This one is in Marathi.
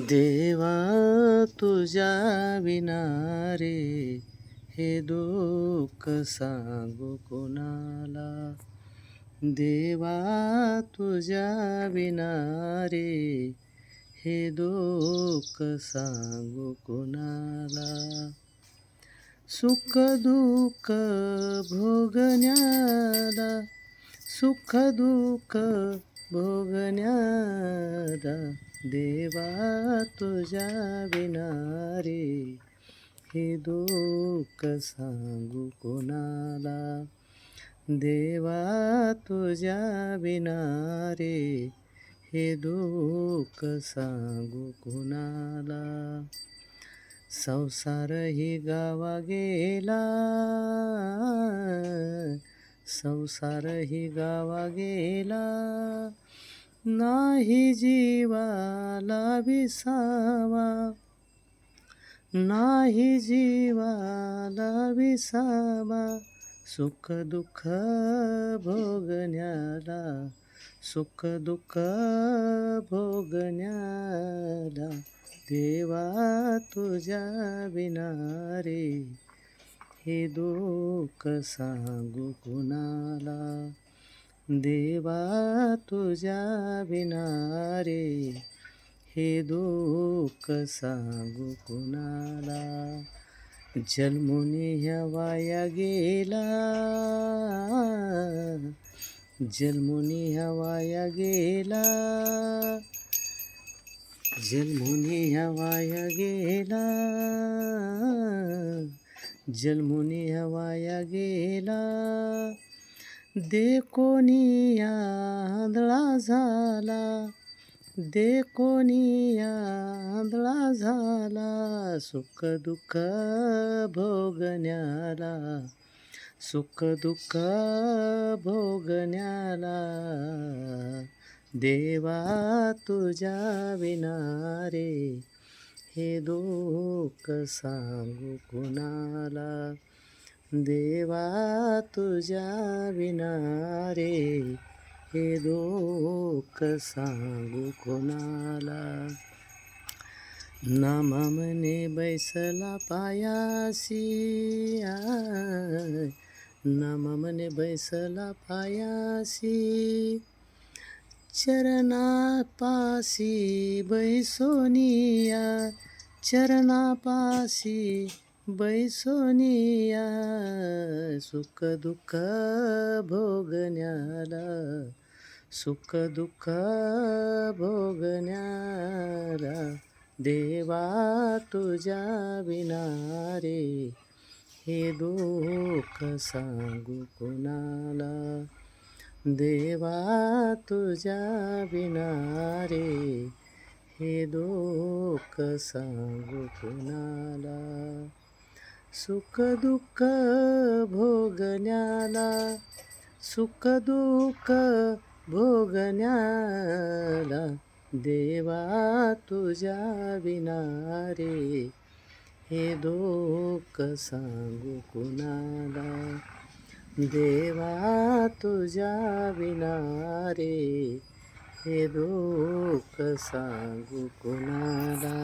देवा तुझ्या विनारे हे दुःख सांगू कोणाला? देवा तुझ्या विनारे हे दुःख सांगू कोणाला? सुख दुःख भोगण्याला सुख दुःख भोगण्यादा देवा तुझ्या विनारे. हे दुःख सांगू कोणाला? देवा तुझ्या विनारे. हे दुःख सांगू कोणाला? संसार ही गावा गेला. संसारही गावा गेला नाही जीवाला विसावा. नाही जीवाला विसावा सुख दुःख भोगण्याला सुख दुःख भोगण्याला देवा तुझ्या विनारे रे हे दुःख सांगू कुणाला? देवा तुझ्या विना रे. हे दुःख सांगू कुणाला? जन्मुनी ह्या वाया गेला. जन्मुनी ह्या वाया गेला. जन्मुनी ह्या वाया गेला. जन्मुनी हवाया गेला. दे कोणी आंधळा झाला. दे कोणी आंधळा झाला. सुख दुःख भोगण्याला. सुख दुःख भोगण्याला. देवा तुझ्या विनारे हे दुःख सांगू कुणाला? देवा तुझ्या विना रे हे दुःख सांगू कोणाला? ना म्हणे बैसला पायासी ना नामा बैसला पायासी चरणापासी बैसोनिया चरणापाशी बैसोनिया सुख दुःख भोगण्याला सुख दुःख भोगण्याला देवा तुझ्या विनारे हे दुःख सांगू कोणाला? देवा तुझ्या विनारे हे दुःख सांगू कुणाला? सुख दुःख भोगण्याला सुख दुःख भोगण्याला देवा तुझ्या विनारे हे दुःख सांगू कुणाला? देवा तुझ्या विनारे हे दुःख सांगू कुणाला?